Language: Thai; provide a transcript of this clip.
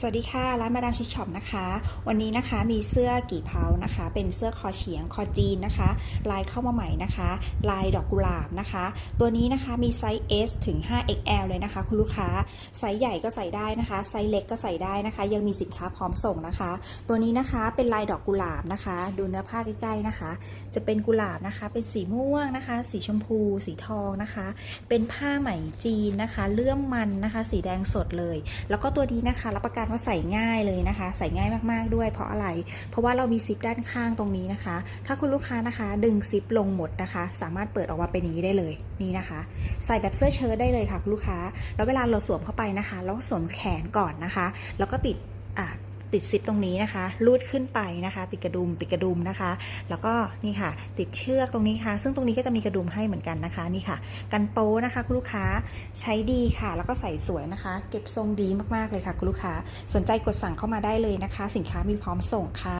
สวัสดีค่ะ ร้านมาดามชิคช็อปนะคะ วันนี้นะคะมีเสื้อกี่เพานะคะ เป็นเสื้อคอเฉียงคอจีนนะคะ ลายเข้ามาใหม่นะคะ ลายดอกกุหลาบนะคะ ตัวนี้นะคะมีไซส์ S ถึง 5XL เลยนะคะ คุณลูกค้าไซส์ใหญ่ก็ใส่ได้นะคะ ไซส์เล็กก็ใส่ได้นะคะ ยังมีสินค้าพร้อมส่งนะคะ ตัวนี้นะคะเป็นลายดอกกุหลาบนะคะ ดูเนื้อผ้าใกล้ๆนะคะ จะเป็นกุหลาบนะคะ เป็นสีม่วงนะคะ สีชมพู สีทองนะคะ เป็นผ้าไหมจีนนะคะ เลื่อมมันนะคะ สีแดงสดเลย แล้วก็ตัวนี้นะคะรับประกันว่าใส่ง่ายเลยนะคะ ใส่ง่ายมากๆด้วย เพราะอะไร เพราะว่าเรามีซิปด้านข้างตรงนี้นะคะ ถ้าคุณลูกค้านะคะ ดึงซิปลงหมดนะคะ สามารถเปิดออกมาเป็นอย่างนี้ได้เลยนี่นะคะ ใส่แบบเสื้อเชิ้ตได้เลยค่ะคุณลูกค้า แล้วเวลาเราสวมเข้าไปนะคะ เราก็สวมแขนก่อนนะคะ แล้วก็ติดอ่า ติดซิปตรงนี้นะคะ ลูดขึ้นไปนะคะ ติดกระดุมติดกระดุมนะคะ แล้วก็นี่ค่ะ ติดเชือกตรงนี้ค่ะ ซึ่งตรงนี้ก็จะมีกระดุมให้เหมือนกันนะคะนี่ค่ะ กันโป้นะคะ คุณลูกค้าใช้ดีค่ะ แล้วก็ใส่สวยนะคะ เก็บทรงดีมากๆเลยค่ะ คุณลูกค้าสนใจกดสั่งเข้ามาได้เลยนะคะ สินค้ามีพร้อมส่งค่ะ